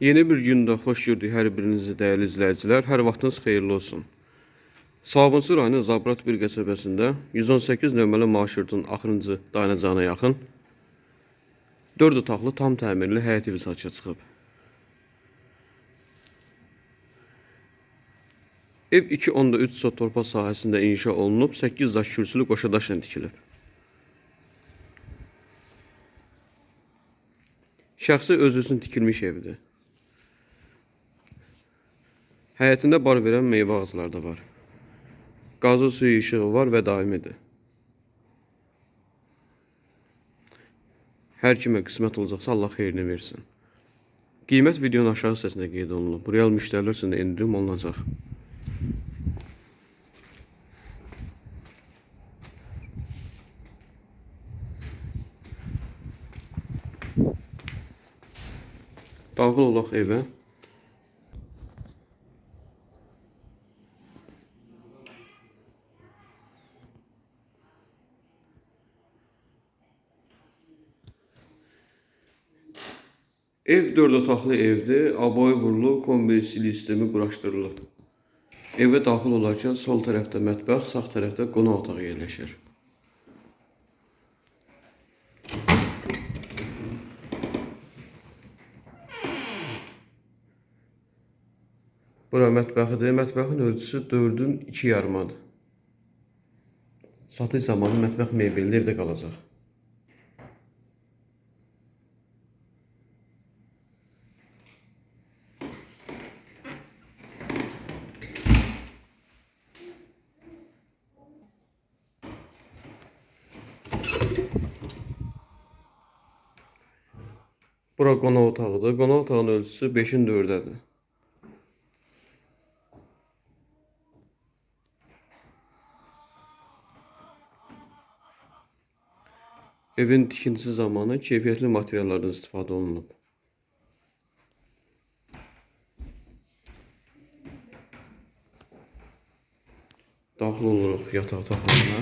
Yeni bir gündə xoş gördük hər birinizi dəyərli izləyicilər. Hər vaxtınız xeyirli olsun. Sabunçu rayonu Zabrat bir qəsəbəsində 118 nömrəli marşrutun axırıncı dayanacağına yaxın 4 otaqlı tam təmirli həyət evi satışa çıxıb. Ev 2.3 sot torpaq sahəsində inşa olunub, 8 daş kürsülü qoşa daşla tikilib. Şəxsi öz üçün tikilmiş evdir. Həyətində bar verən meyvə ağacları da var. Qazı suyu işığı var və daimidir. Hər kimə qismət olacaqsa Allah xeyrini versin. Qiymət videonun aşağı hissəsində qeyd olunub. Real müştərilər üçün də endirim olunacaq. Daxil olaq evə. Ev 4 otaqlı evdir. Aboy vurulub, kombi sistemi quraşdırılıb. Evə daxil olarkən sol tərəfdə mətbəx, sağ tərəfdə qonaq otağı yerləşir. Bura mətbəxidir. Mətbəxin ölçüsü 4-ün 2 yarımadır. Satış zamanı mətbəx mebelli evdə qalacaq. Bura qonaq otağıdır. Qonaq otağının ölçüsü 5-in 4-dədir. Evin tikintisi zamanı keyfiyyətli materiallardan istifadə olunub. Daxil oluruq yataq otaqlarına.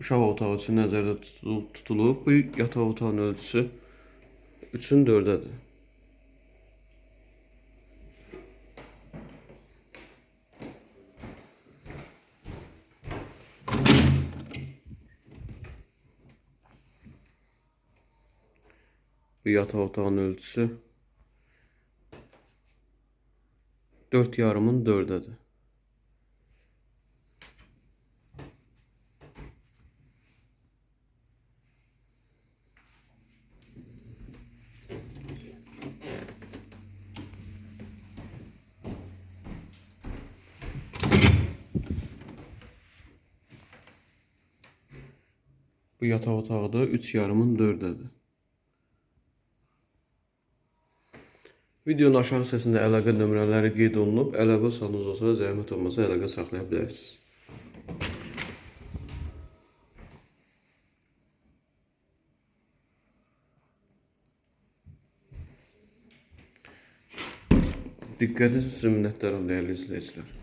Uşaq otağı üçün nəzərdə tutulub. Bu yataq otağının ölçüsü 3-ün 4-dədir. Bu yataq otağının ölçüsü 4 yarımın 4'dədir. Bu yataq otağı da 3 yarımın 4'dədir. Videonun aşağı hissəsində əlaqə nömrələri qeyd olunub. Əlaqə salınız olsa zəhmət olmasa əlaqə saxlaya bilərsiniz. Diqqətiniz üçün minnətdaram dəyərli izləyicilər.